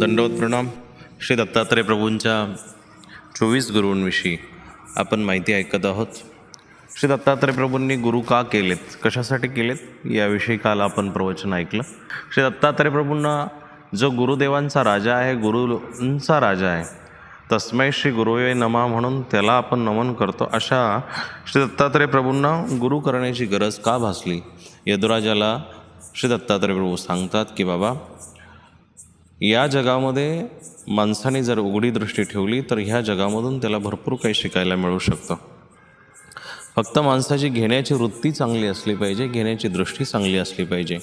दंडवत प्रणाम. श्री दत्तात्रय प्रभूंच्या चोवीस गुरूंविषयी आपण माहिती ऐकत आहोत. श्री दत्तात्रय प्रभूंनी गुरु का केलेत? कशासाठी केलेत? याविषयी काल आपण प्रवचन ऐकलं. श्री दत्तात्रय प्रभूंना जो गुरुदेवांचा राजा आहे गुरूंचा राजा आहे तस्मै श्री गुरुवे नमा म्हणून त्याला आपण नमन करतो. अशा श्री दत्तात्रय प्रभूंना गुरु करण्याची गरज का भासली? यदुराजाला श्री दत्तात्रय प्रभू सांगतात की बाबा या जगामध्ये माणसाने जर उघडी दृष्टी ठेवली तर ह्या जगामधून त्याला भरपूर काही शिकायला मिळू शकतं. फक्त माणसाची घेण्याची वृत्ती चांगली असली पाहिजे घेण्याची दृष्टी चांगली असली पाहिजे.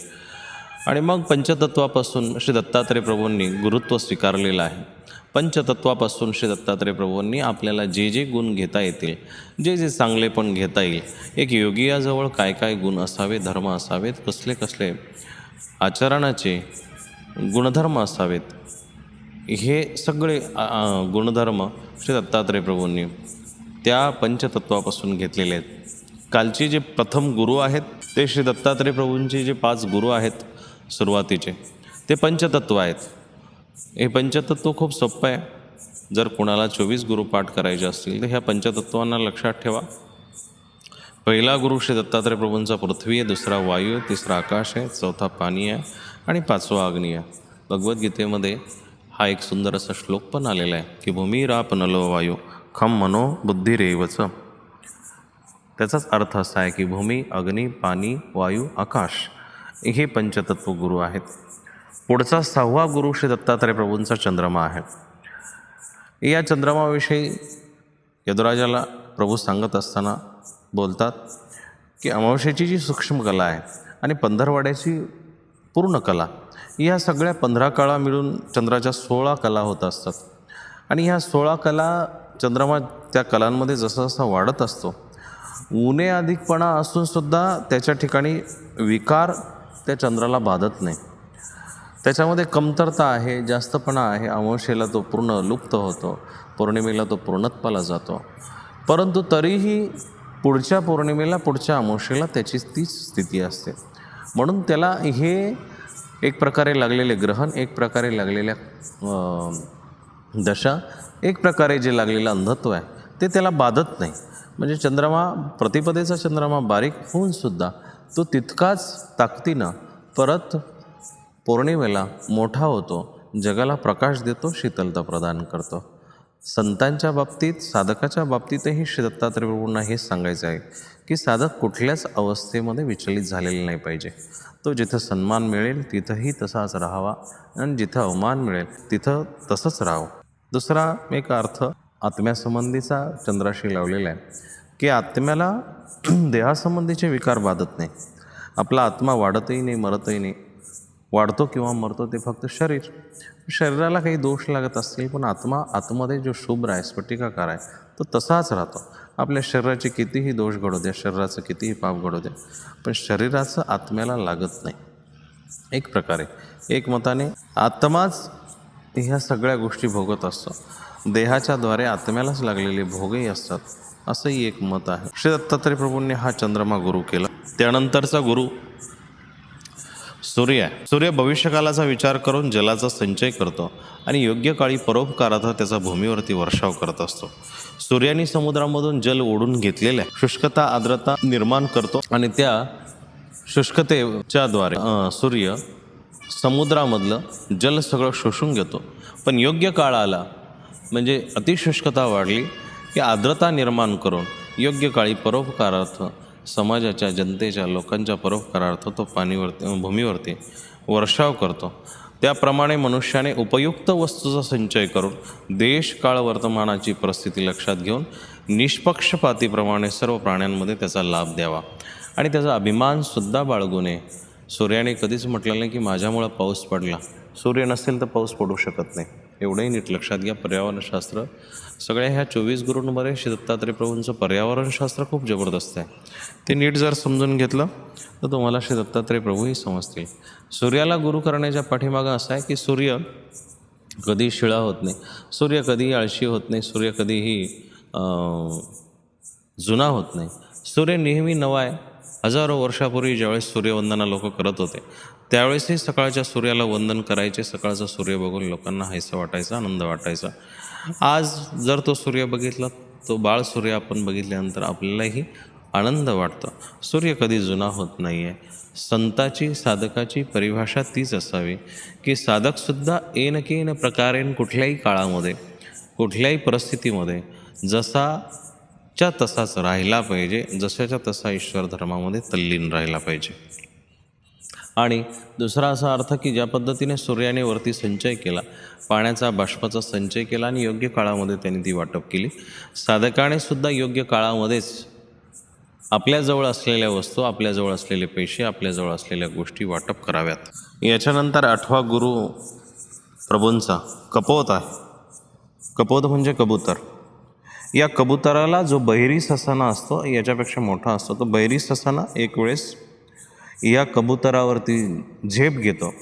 आणि मग पंचतत्वापासून श्री दत्तात्रय प्रभूंनी गुरुत्व स्वीकारलेलं आहे. पंचतत्वापासून श्री दत्तात्रय प्रभूंनी आपल्याला जे जे गुण घेता येतील जे जे चांगले पण घेता येईल एक योगियाजवळ काय काय गुण असावे धर्म असावेत कसले कसले आचरणाचे गुणधर्म असावेत. हे सगळे गुणधर्म श्री दत्तात्रय प्रभूंनी त्या पंचतत्वापासून घेतलेले आहेत. कालचे जे प्रथम गुरु आहेत ते श्री दत्तात्रय प्रभूंचे जे पाच गुरु आहेत सुरुवातीचे ते पंचतत्व आहेत. हे पंचतत्व खूप सोपं आहे. जर कोणाला चोवीस गुरु पाठ करायचे असतील तर ह्या पंचतत्वांना लक्षात ठेवा. पहिला गुरु श्री दत्तात्रय प्रभूंचा पृथ्वी आहे दुसरा वायू आहे तिसरा आकाश आहे चौथा पाणी आहे आणि पाचवा आग्नेय भगवद्गीतेमध्ये हा एक सुंदर असा श्लोक पण आलेला आहे की भूमी राप नलो वायू खम मनो बुद्धी रेवच त्याचाच अर्थ असा आहे की भूमी अग्नी पाणी वायू आकाश हे पंचतत्व गुरु आहेत. पुढचा सहावा गुरु श्री दत्तात्रय प्रभूंचा चंद्रमा आहे. या चंद्रमाविषयी यदुराजाला प्रभू सांगत असताना बोलतात की अमावस्येची जी सूक्ष्म कला आहे आणि पंधरवाड्याची पूर्ण कला या सगळ्या पंधरा काळा मिळून चंद्राच्या सोळा कला होत असतात. आणि ह्या सोळा कला चंद्रमा त्या कलांमध्ये जसा जसा वाढत असतो ऊने अधिकपणा असूनसुद्धा त्याच्या ठिकाणी विकार त्या चंद्राला बाधत नाही. त्याच्यामध्ये कमतरता आहे जास्तपणा आहे अमावस्येला तो पूर्ण लुप्त होतो पौर्णिमेला तो पूर्णत्वाला जातो. परंतु तरीही पुढच्या पौर्णिमेला पुढच्या अमावस्येला त्याची तीच स्थिती असते. म्हणून त्याला हे एक प्रकारे लागलेले ग्रहण एक प्रकारे लागलेल्या दशा एक प्रकारे जे लागलेलं अंधत्व आहे ते त्याला बाधत नाही. म्हणजे चंद्रमा प्रतिपदेचा चंद्रमा बारीक होऊनसुद्धा तो तितकाच ताकदीनं परत पौर्णिमेला मोठा होतो जगाला प्रकाश देतो शीतलता प्रदान करतो. संतांच्या बाबतीत साधकाच्या बाबतीतही श्री दत्तात्रय प्रभूंना हेच सांगायचं आहे की साधक कुठल्याच अवस्थेमध्ये विचलित झालेला नाही पाहिजे. तो जिथं सन्मान मिळेल तिथंही तसाच राहावा आणि जिथं अवमान मिळेल तिथं तसंच राहावं. दुसरा एक अर्थ आत्म्यासंबंधीचा चंद्राशी लावलेला आहे की आत्म्याला देहासंबंधीचे विकार बाधत नाही. आपला आत्मा वाढतही नाही मरतही नाही. वाढतो किंवा मरतो ते फक्त शरीर. शरीराला काही दोष लागत असतील पण आत्मा आतमध्ये जो शुभ्र आहे स्फटिकाकार आहे तो तसाच राहतो. आपल्या शरीराचे कितीही दोष घडू द्या शरीराचं कितीही पाप घडू द्या पण शरीराचं आत्म्याला लागत नाही. एक प्रकारे एक मताने आत्माच ह्या सगळ्या गोष्टी भोगत असतो. देहाच्याद्वारे आत्म्यालाच लागलेले भोगही असतात. असंही एक मत आहे. श्री दत्तात्रय प्रभूंनी हा चंद्रमा गुरु केला. त्यानंतरचा गुरु सूर्य. आहे सूर्य भविष्यकालाचा विचार करून जलाचा संचय करतो आणि योग्य काळी परोपकारार्थ त्याचा भूमीवरती वर्षाव करत असतो. सूर्याने समुद्रामधून जल ओढून घेतलेल्या शुष्कता आर्द्रता निर्माण करतो आणि त्या शुष्कतेच्याद्वारे द्वारे सूर्य समुद्रामधलं जल सगळं शोषून घेतो. पण योग्य काळ आला म्हणजे अतिशुष्कता वाढली की आर्द्रता निर्माण करून योग्य काळी परोपकारार्थ समाजाच्या जनतेच्या लोकांच्या परोपकारार्थ तो पाणीवरती भूमीवरती वर्षाव करतो. त्याप्रमाणे मनुष्याने उपयुक्त वस्तूचा संचय करून देश काळ वर्तमानाची परिस्थिती लक्षात घेऊन निष्पक्षपातीप्रमाणे सर्व प्राण्यांमध्ये त्याचा लाभ द्यावा. आणि त्याचा अभिमानसुद्धा बाळगू नये. सूर्याने कधीच म्हटलं नाही की माझ्यामुळं पाऊस पडला. सूर्य नसेल तर पाऊस पडू शकत नाही. एवढंही नीट लक्षात घ्या. पर्यावरणशास्त्र सगळ्या ह्या चोवीस गुरूंमध्ये श्री दत्तात्रय प्रभूंचं पर्यावरणशास्त्र खूप जबरदस्त आहे. ते नीट जर समजून घेतलं तर तुम्हाला श्री दत्तात्रय प्रभूही समजतील. सूर्याला गुरु करण्याच्या पाठीमागं असं आहे की सूर्य कधी शिळा होत नाही. सूर्य कधीही आळशी होत नाही. सूर्य कधीही जुना होत नाही. सूर्य नेहमी नवा आहे. हजारो वर्षापूर्वी ज्यावेळेस सूर्यवंदना लोक करत होते त्यावेळेसही सकाळच्या सूर्याला वंदन करायचे सकाळचा सूर्य बघून लोकांना हायसा वाटायचा आनंद वाटायचा. आज जर तो सूर्य बघितला तो बाळ सूर्य आपण बघितल्यानंतर आपल्यालाही आनंद वाटतो. सूर्य कधी जुना होत नाही आहे संताची साधकाची परिभाषा तीच असावी की साधकसुद्धा एन केन प्रकारेन कुठल्याही काळामध्ये कुठल्याही परिस्थितीमध्ये जसाच्या तसाच राहिला पाहिजे जशाच्या तसा ईश्वर धर्मामध्ये तल्लीन राहिला पाहिजे. आणि दुसरा असा अर्थ की ज्या पद्धतीने सूर्याने वरती संचय केला पाण्याचा बाष्पाचा संचय केला आणि योग्य काळामध्ये त्यांनी ती वाटप केली. साधकाने सुद्धा योग्य काळामध्येच आपल्याजवळ असलेल्या वस्तू आपल्याजवळ असलेले पैसे आपल्याजवळ असलेल्या गोष्टी वाटप कराव्यात. याच्यानंतर आठवा गुरु प्रभूंचा कपोत आहे. कपोत म्हणजे कबूतर. या कबुतराला जो बहिरी ससाना असतो याच्यापेक्षा मोठा असतो तो बहिरी ससाना एक वेळेस या कबुतरावरती झेप घेतो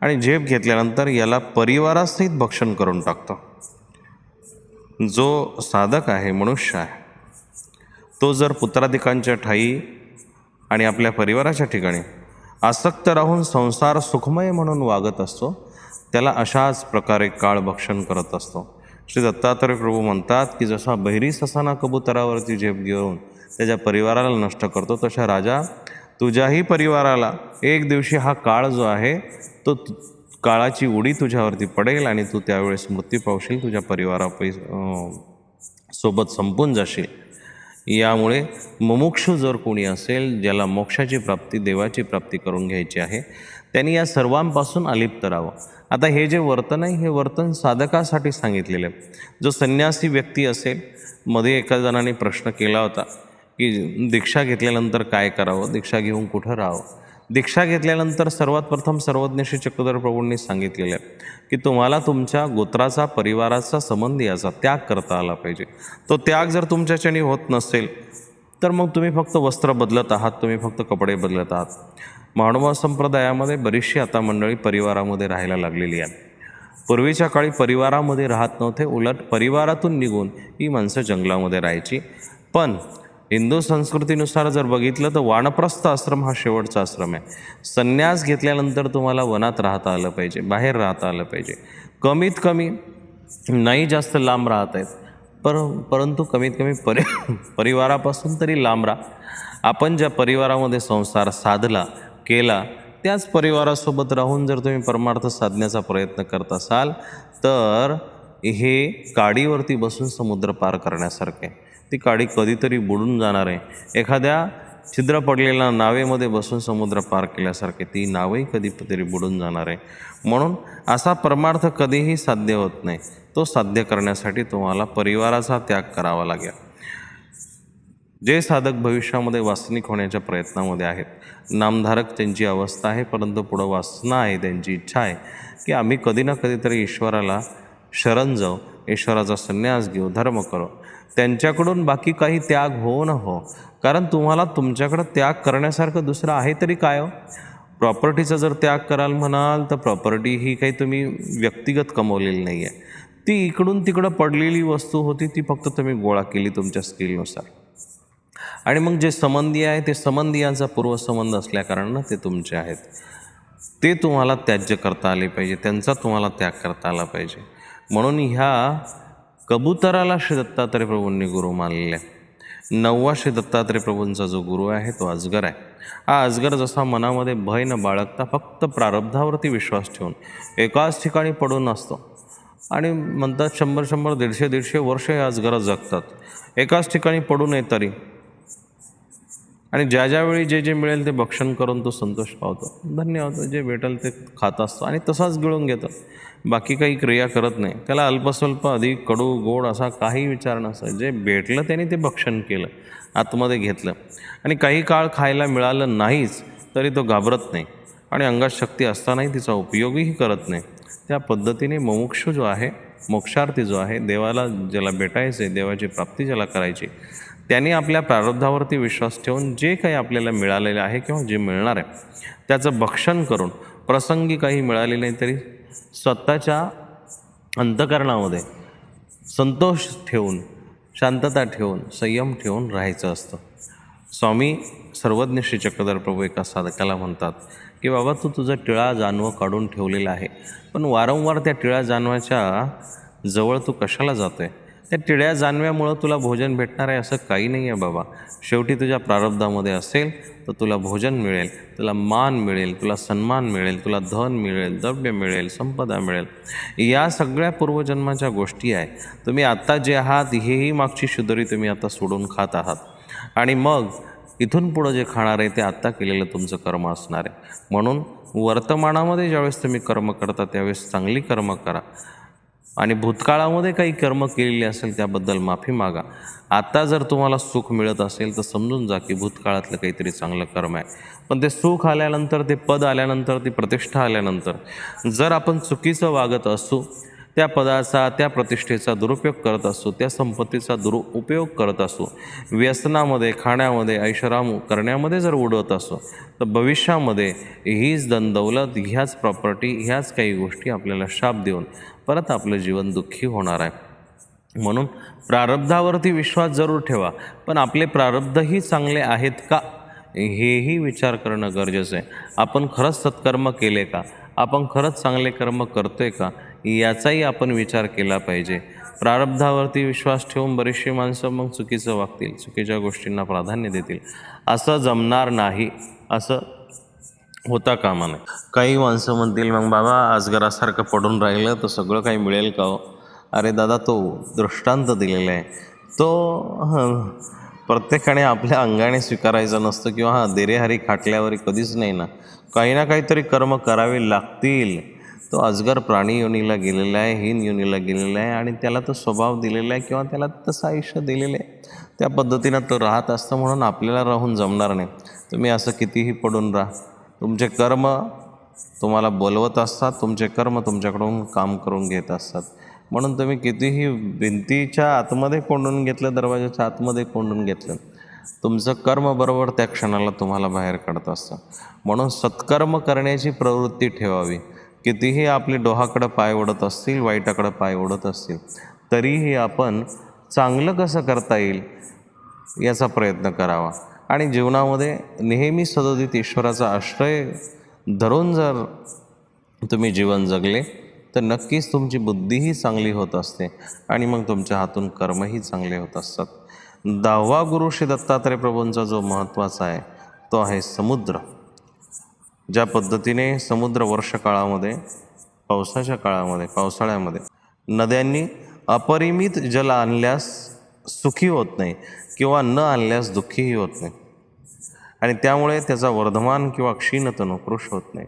आणि झेप घेतल्यानंतर याला परिवारासहित भक्षण करून टाकतो. जो साधक आहे मनुष्य आहे तो जर पुत्राधिकांच्या ठाई आणि आपल्या परिवाराच्या ठिकाणी आसक्त राहून संसार सुखमय म्हणून वागत असतो त्याला अशाच प्रकारे काळ भक्षण करत असतो. श्री दत्तात्रय प्रभू म्हणतात की जसा बहिरी ससाना कबुतरावरती झेप घेऊन त्याच्या परिवाराला नष्ट करतो तशा राजा तुझ्याही परिवाराला एक दिवशी हा काळ जो आहे तो काळाची उडी तुझ्यावरती पडेल आणि तू त्यावेळेस मृत्यू पावशील तुझ्या परिवारापै सोबत संपून जाशील. यामुळे मुमुक्ष जर कोणी असेल ज्याला मोक्षाची प्राप्ती देवाची प्राप्ती करून घ्यायची आहे त्यांनी या सर्वांपासून अलिप्त राहावं. आता हे जे वर्तन आहे हे वर्तन साधकासाठी सांगितलेलं आहे. जो संन्यासी व्यक्ती असेल मध्ये एका जणाने प्रश्न केला होता की दीक्षा घेतल्यानंतर काय करावं? दीक्षा घेऊन कुठं राहावं? दीक्षा घेतल्यानंतर सर्वात प्रथम सर्वज्ञ श्री चक्रधर प्रभूंनी सांगितलेलं आहे की तुम्हाला तुमच्या गोत्राचा परिवाराचा संबंध याचा त्याग करता आला पाहिजे. तो त्याग जर तुमच्याच्याने होत नसेल तर मग तुम्ही फक्त वस्त्र बदलत आहात तुम्ही फक्त कपडे बदलत आहात. महानुभाव संप्रदायामध्ये बरीचशी आता मंडळी परिवारामध्ये राहायला लागलेली आहे पूर्वीच्या काळी परिवारामध्ये राहत नव्हते उलट परिवारातून निघून ही माणसं जंगलामध्ये राहायची. पण हिंदू संस्कृतीनुसार जर बघितलं तर वानप्रस्थ आश्रम हा शेवटचा आश्रम आहे. संन्यास घेतल्यानंतर तुम्हाला वनात राहता आलं पाहिजे बाहेर राहता आलं पाहिजे. कमीत कमी नाही जास्त लांब राहत आहेत पर परंतु कमीत कमी परि परिवारापासून तरी लांब राहा. आपण ज्या परिवारामध्ये संसार साधला केला त्याच परिवारासोबत राहून जर तुम्ही परमार्थ साधण्याचा प्रयत्न करत असाल तर हे काडीवरती बसून समुद्र पार करण्यासारखे आहे. ती काडी कधीतरी बुडून जाणार आहे. एखाद्या छिद्र पडलेल्या नावेमध्ये बसून समुद्र पार केल्यासारखे ती नावही कधीतरी बुडून जाणार आहे. म्हणून असा परमार्थ कधीही साध्य होत नाही. तो साध्य करण्यासाठी तुम्हाला परिवाराचा त्याग करावा लागेल. जे साधक भविष्यामध्ये वासनिक होण्याच्या प्रयत्नामध्ये आहेत. नामधारक त्यांची अवस्था आहे परंतु पुढं वासना आहे त्यांची इच्छा आहे की आम्ही कधी ना कधीतरी ईश्वराला शरण जाऊ. ईश्वराचा संन्यास घेऊ धर्म करू. त्यांच्याकडून बाकी काही त्याग हो न हो. कारण तुम्हाला तुमच्याकडं त्याग करण्यासारखं दुसरं आहे तरी काय हो? प्रॉपर्टीचा जर त्याग कराल म्हणाल तर प्रॉपर्टी ही काही तुम्ही व्यक्तिगत कमवलेली नाही आहे ती इकडून तिकडं पडलेली वस्तू होती ती फक्त तुम्ही गोळा केली तुमच्या स्किलनुसार. आणि मग जे संबंधी आहे ते संबंधियांचा पूर्वसंबंध असल्याकारणानं ते तुमचे आहेत. ते तुम्हाला त्याज्य करता आले पाहिजे त्यांचा तुम्हाला त्याग करता आला पाहिजे. म्हणून ह्या कबुतराला श्री दत्तात्रय प्रभूंनी गुरु मानलेले आहे नववा श्री दत्तात्रय प्रभूंचा जो गुरु आहे तो अजगर आहे. हा अजगर जसा मनामध्ये भय न बाळगता फक्त प्रारब्धावरती विश्वास ठेवून एकाच ठिकाणी पडून असतो. आणि म्हणतात शंभर शंभर दीडशे दीडशे वर्ष हे अजगरात जगतात. एकाच ठिकाणी पडू नये तरी. आणि ज्या ज्यावेळी जे जे मिळेल ते भक्षण करून तो संतोष पावतो. धन्य जे भेटेल ते खात असतो आणि तसाच गिळून घेतो बाकी काही क्रिया करत नाही. त्याला अल्पस्वल्प अधिक कडू गोड असा काही विचार नसा जे भेटलं त्याने ते भक्षण केलं आतमध्ये घेतलं. आणि काही काळ खायला मिळालं नाहीच तरी तो घाबरत नाही. आणि अंगात शक्ती असतानाही तिचा उपयोगही करत नाही. त्या पद्धतीने मुमुक्षू जो आहे मोक्षार्थी जो आहे देवाला ज्याला भेटायचे देवाची प्राप्ती ज्याला करायची त्याने आपल्या प्रारब्धावरती विश्वास ठेवून जे काही आपल्याला मिळालेलं आहे किंवा जे मिळणार आहे त्याचं भक्षण करून प्रसंगी काही मिळाले नाही तरी स्वतःच्या अंतकरणामध्ये संतोष ठेवून शांतता ठेवून संयम ठेवून राहायचं असतं. स्वामी सर्वज्ञ श्री चक्रधर प्रभू एका साधकाला म्हणतात की बाबा तू तुझं टिळा जानवं काढून ठेवलेलं आहे पण वारंवार त्या टिळा जानवाच्या जवळ तू कशाला जातो आहे त्या टिळ्या जानव्यामुळं तुला भोजन भेटणार आहे असं काही नाही आहे बाबा. शेवटी तुझ्या प्रारब्धामध्ये असेल तर तुला भोजन मिळेल तुला मान मिळेल तुला सन्मान मिळेल तुला धन मिळेल द्रव्य मिळेल संपदा मिळेल. या सगळ्या पूर्वजन्माच्या गोष्टी आहे. तुम्ही आत्ता जे आहात हेही मागची शुदरी तुम्ही आता सोडून खात आहात. आणि मग इथून पुढं जे खाणार आहे ते आत्ता केलेलं तुमचं कर्म असणार आहे. म्हणून वर्तमानामध्ये ज्यावेळेस तुम्ही कर्म करता त्यावेळेस चांगली कर्म करा. आणि भूतकाळामध्ये काही कर्म केलेली असेल त्याबद्दल माफी मागा. आत्ता जर तुम्हाला सुख मिळत असेल तर समजून जा की भूतकाळातलं काहीतरी चांगलं कर्म आहे. पण ते सुख आल्यानंतर ते पद आल्यानंतर ती प्रतिष्ठा आल्यानंतर जर आपण चुकीचं वागत असू त्या पदाचा त्या प्रतिष्ठेचा दुरुपयोग करत असू त्या संपत्तीचा दुरुपयोग करत असू व्यसनामध्ये खाण्यामध्ये ऐषाराम करण्यामध्ये जर उडवत असू तर भविष्यामध्ये हीच दंदौलत ह्याच प्रॉपर्टी ह्याच काही गोष्टी आपल्याला शाप देऊन परत आपलं जीवन दुःखी होणार आहे. म्हणून प्रारब्धावरती विश्वास जरूर ठेवा. पण आपले प्रारब्धही चांगले आहेत का? हेही विचार करणं गरजेचं आहे. आपण खरंच सत्कर्म केले का? आपण खरंच चांगले कर्म करतोय का? याचाही आपण विचार केला पाहिजे. प्रारब्धावरती विश्वास ठेवून बरीचशी माणसं मग चुकीचं वागतील चुकीच्या गोष्टींना प्राधान्य देतील. असं जमणार नाही. असं होता कामा नये काही माणसं म्हणतील मग बाबा आजगरासारखं पडून राहिलं तर सगळं काही मिळेल का हो? अरे दादा तो दृष्टांत दिलेला आहे. तो प्रत्येकाने आपल्या अंगाने स्वीकारायचा नसतो किंवा हा देरेहारी खाटल्यावर कधीच नाही ना. काही ना काहीतरी कर्म करावे लागतील. तो अजगर प्राणी योनीला गेलेला आहे हिन योनीला गेलेला आहे आणि त्याला तो स्वभाव दिलेला आहे किंवा त्याला तसं आयुष्य दिलेलं आहे. त्या पद्धतीनं तो राहत असतं म्हणून आपल्याला राहून जमणार नाही. तुम्ही असं कितीही पडून राहा. तुमचे कर्म तुम्हाला बोलवत असतात तुमचे कर्म तुमच्याकडून काम करून घेत असतात. म्हणून तुम्ही कितीही भिंतीच्या आतमध्ये कोंडून घेतलं दरवाजाच्या आतमध्ये कोंडून घेतलं तुमचं कर्म बरोबर त्या क्षणाला तुम्हाला बाहेर काढत असतं. म्हणून सत्कर्म करण्याची प्रवृत्ती ठेवावी. कितीही आपले डोहाकडं पाय ओढत असतील वाईटाकडं पाय ओढत असतील तरीही आपण चांगलं कसं करता येईल याचा प्रयत्न करावा. आणि जीवनामध्ये नेहमी सदोदित ईश्वराचा आश्रय धरून जर तुम्ही जीवन जगले तर नक्कीच तुमची बुद्धीही चांगली होत असते आणि मग तुमच्या हातून कर्मही चांगले होत असतात. दहावा गुरु श्री दत्तात्रय प्रभूंचा जो महत्त्वाचा आहे तो आहे समुद्र. ज्या पद्धतीने समुद्र वर्षकाळामध्ये पावसाच्या काळामध्ये पावसाळ्यामध्ये नद्यांनी अपरिमित जल आणल्यास सुखी होत नाही किंवा न आणल्यास दुःखीही होत नाही. आणि त्यामुळे त्याचा वर्धमान किंवा क्षीणतनो कृश होत नाही.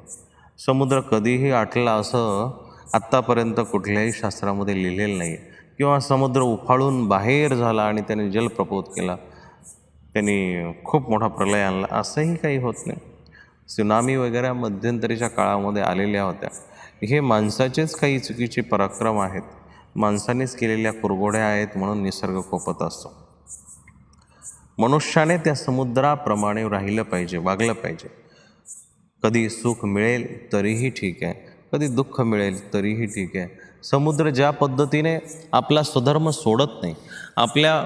समुद्र कधीही आटला असं आत्तापर्यंत कुठल्याही शास्त्रामध्ये लिहिलेलं नाही किंवा समुद्र उफाळून बाहेर झाला आणि त्याने जल प्रपोत केला त्यांनी खूप मोठा प्रलय आणला असंही काही होत नाही. सुनामी वगैरे मध्यंतरीच्या काळामध्ये आलेल्या होत्या. हे माणसाचेच काही चुकीचे पराक्रम आहेत. माणसानेच केलेल्या कुरघोड्या आहेत म्हणून निसर्ग कोपत असतो. मनुष्याने त्या समुद्राप्रमाणे राहिलं पाहिजे वागलं पाहिजे. कधी सुख मिळेल तरीही ठीक आहे कधी दुःख मिळेल तरीही ठीक आहे. समुद्र ज्या पद्धतीने आपला स्वधर्म सोडत नाही आपल्या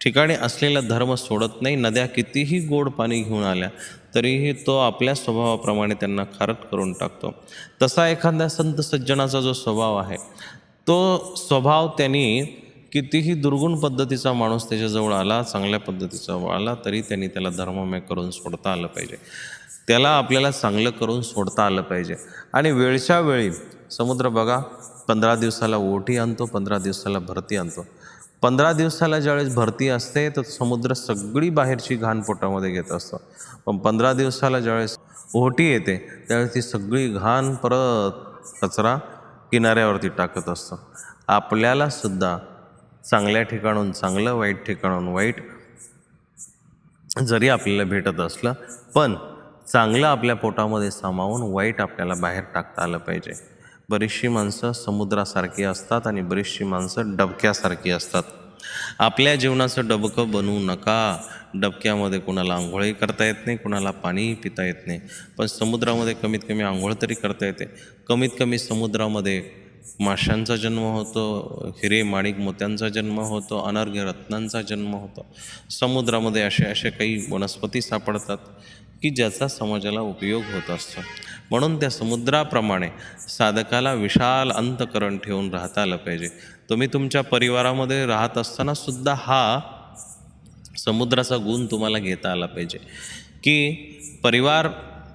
ठिकाणी असलेला धर्म सोडत नाही नद्या कितीही गोड पाणी घेऊन आल्या तरीही तो आपल्या स्वभावाप्रमाणे त्यांना खारट करून टाकतो. तसा एखाद्या संत सज्जनाचा जो स्वभाव आहे तो स्वभाव त्यांनी कितीही दुर्गुण पद्धतीचा माणूस त्याच्याजवळ आला चांगल्या पद्धतीचा आला तरी त्यांनी त्याला धर्ममय करून सोडता आलं पाहिजे. त्याला आपल्याला चांगलं करून सोडता आलं पाहिजे. आणि वेळच्या वेळी समुद्र बघा पंधरा दिवसाला ओटी आणतो पंधरा दिवसाला भरती आणतो. पंधरा दिवसाला ज्यावेळेस भरती असते तर समुद्र सगळी बाहेरची घाण पोटामध्ये घेत असतो. पण पंधरा दिवसाला ज्यावेळेस ओटी येते त्यावेळेस ती सगळी घाण परत कचरा किनाऱ्यावरती टाकत असतो. आपल्यालासुद्धा चांगल्या ठिकाणून चांगलं वाईट ठिकाणून वाईट जरी आपल्याला भेटत असलं पण चांगलं आपल्या पोटामध्ये सामावून वाईट आपल्याला बाहेर टाकता आलं पाहिजे. बरीचशी माणसं समुद्रासारखी असतात आणि बरीचशी माणसं डबक्यासारखी असतात. आपल्या जीवनाचं डबकं बनवू नका. डबक्यामध्ये कुणाला आंघोळही करता येत नाही कुणाला पाणीही पिता येत नाही. पण समुद्रामध्ये कमीत कमी आंघोळ तरी करता येते. कमीत कमी समुद्रामध्ये माशांचा जन्म होतो हिरे माणिक मोत्यांचा जन्म होतो अनर्घ्य रत्नांचा जन्म होतो. समुद्रामध्ये असे असे काही वनस्पती सापडतात की ज्याचा समाजाला उपयोग होत असतो. म्हणून त्या समुद्राप्रमाणे साधकाला विशाल अंतकरण ठेवून राहता आलं पाहिजे. तुम्ही तुमच्या परिवारामध्ये राहत असताना सुद्धा हा समुद्राचा गुण तुम्हाला घेता आला पाहिजे. की परिवार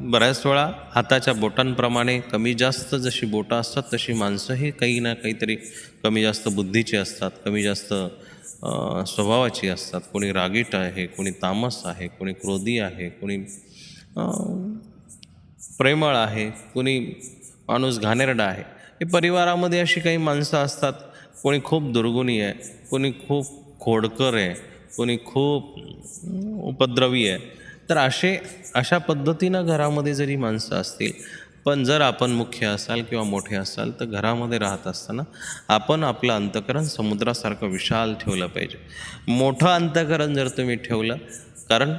बऱ्याच वेळा हाताच्या बोटांप्रमाणे कमी जास्त जशी बोटं असतात तशी माणसंही काही ना काहीतरी कमी जास्त बुद्धीची असतात कमी जास्त स्वभावाची असतात. कोणी रागीट आहे कोणी तामस आहे कोणी क्रोधी आहे कोणी प्रेमळ आहे कोणी माणूस घाणेरडा आहे. हे परिवारामध्ये अशी काही माणसं असतात कोणी खूप दुर्गुणी आहे कोणी खूप खोडकर आहे कोणी खूप उपद्रवी आहे. तर असे अशा पद्धतीनं घरामध्ये जरी माणसं असतील पण जर आपण मुख्य असाल किंवा मोठे असाल तर घरामध्ये राहत असताना आपण आपलं अंतकरण समुद्रासारखं विशाल ठेवलं पाहिजे. मोठं अंतकरण जर तुम्ही ठेवलं कारण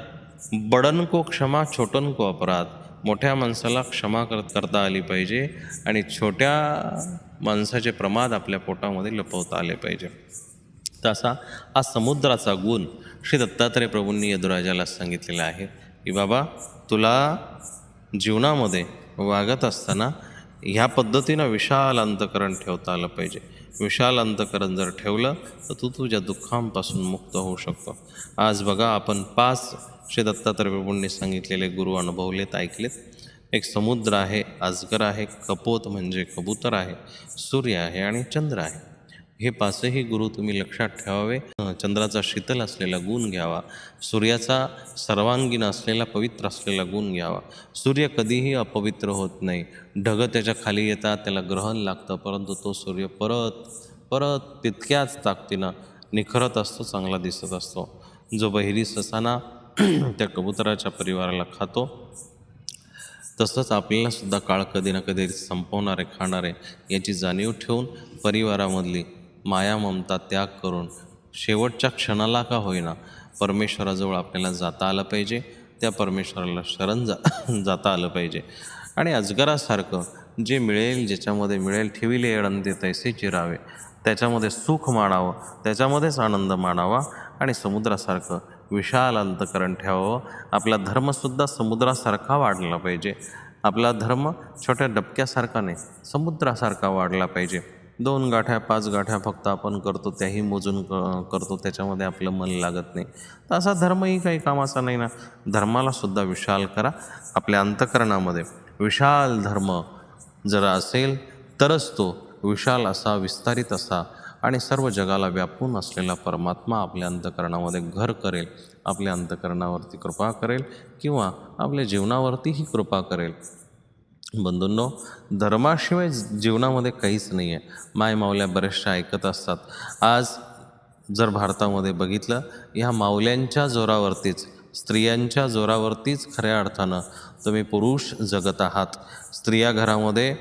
बडन को क्षमा छोटन को अपराध मोठ्या माणसाला क्षमा कर करता आली पाहिजे आणि छोट्या माणसाचे प्रमाद आपल्या पोटामध्ये लपवता आले पाहिजे. तसा हा समुद्राचा गुण श्री दत्तात्रय प्रभूंनी यदुराजाला सांगितलेला आहे की बाबा तुला जीवनामध्ये वागत असताना ह्या पद्धतीनं विशाल अंतकरण ठेवता आलं पाहिजे. विशाल अंतकरण जर ठेवलं तर तू तुझ्या दुःखांपासून मुक्त होऊ शकतो. आज बघा आपण पाच श्री दत्तात्रय प्रभूंनी सांगितलेले गुरु अनुभवलेत ऐकलेत. एक समुद्र आहे अजगर आहे कपोत म्हणजे कबूतर आहे सूर्य आहे आणि चंद्र आहे. हे पाचही गुरु तुम्ही लक्षात ठेवावे. चंद्राचा शीतल असलेला गुण घ्यावा. सूर्याचा सर्वांगीण असलेला पवित्र असलेला गुण घ्यावा. सूर्य कधीही अपवित्र होत नाही. ढग त्याच्याखाली येतात त्याला ग्रहण लागतं परंतु तो सूर्य परत परत तितक्याच ताकदीनं निखरत असतो चांगला दिसत असतो. जो बहिरी ससाना त्या कबुतराच्या परिवाराला खातो तसंच आपल्याला सुद्धा काळ कधी ना कधी संपवणारे खाणारे याची जाणीव ठेवून परिवारामधली माया ममता त्याग करून शेवटच्या क्षणाला का होईना परमेश्वराजवळ आपल्याला जाता आलं पाहिजे. त्या परमेश्वराला शरण जा जाता आलं पाहिजे. आणि अजगरासारखं जे मिळेल ज्याच्यामध्ये मिळेल ठेविले अडंते तैसे चिरावे त्याच्यामध्ये सुख माणावं त्याच्यामध्येच आनंद माणावा आणि समुद्रासारखं विशाल अंतकरण ठेवावं. आपला धर्मसुद्धा समुद्रासारखा वाढला पाहिजे. आपला धर्म छोट्या डबक्यासारखा नाही समुद्रासारखा वाढला पाहिजे. दोन गाठ्या पाच गाठ्या फक्त आपण करतो त्याही मोजून क- करतो त्याच्यामध्ये आपलं मन लागत नाही. तर असा धर्मही काही कामाचा नाही ना. धर्माला सुद्धा विशाल करा. आपल्या अंतकरणामध्ये विशाल धर्म जर असेल तरच तो विशाल असा विस्तारित असा आणि सर्व जगाला व्यापून असलेला परमात्मा आपल्या अंतकरणामध्ये घर करेल आपल्या अंतकरणावरती कृपा करेल किंवा आपल्या जीवनावरतीही कृपा करेल. बंधूंनो धर्माशिवाय जीवनामध्ये काहीच नाही आहे माय मावल्या बऱ्याचशा ऐकत असतात. आज जर भारतामध्ये बघितलं ह्या माऊल्यांच्या जोरावरतीच स्त्रियांच्या जोरावरतीच खऱ्या अर्थानं तुम्ही पुरुष जगत आहात. स्त्रिया घरामध्ये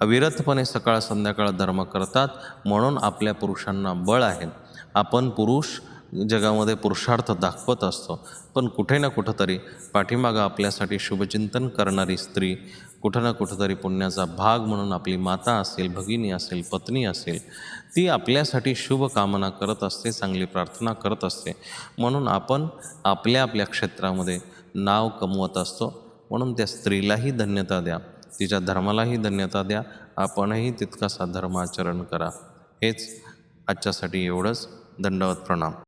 अविरतपणे सकाळ संध्याकाळ धर्म करतात म्हणून आपल्या पुरुषांना बळ आहे. आपण पुरुष जगामध्ये पुरुषार्थ दाखवत असतो. पण कुठे ना कुठंतरी पाठीमागं आपल्यासाठी शुभचिंतन करणारी स्त्री कुठं ना कुठंतरी पुण्याचा भाग म्हणून आपली माता असेल भगिनी असेल पत्नी असेल ती आपल्यासाठी शुभकामना करत असते चांगली प्रार्थना करत असते. म्हणून आपण आपल्या आपल्या क्षेत्रामध्ये नाव कमवत असतो. म्हणून त्या स्त्रीलाही धन्यता द्या. तिच्या धर्मालाही धन्यता द्या. आपणही तितकासा धर्माचरण करा. हेच आजच्यासाठी एवढंच. दंडवत प्रणाम.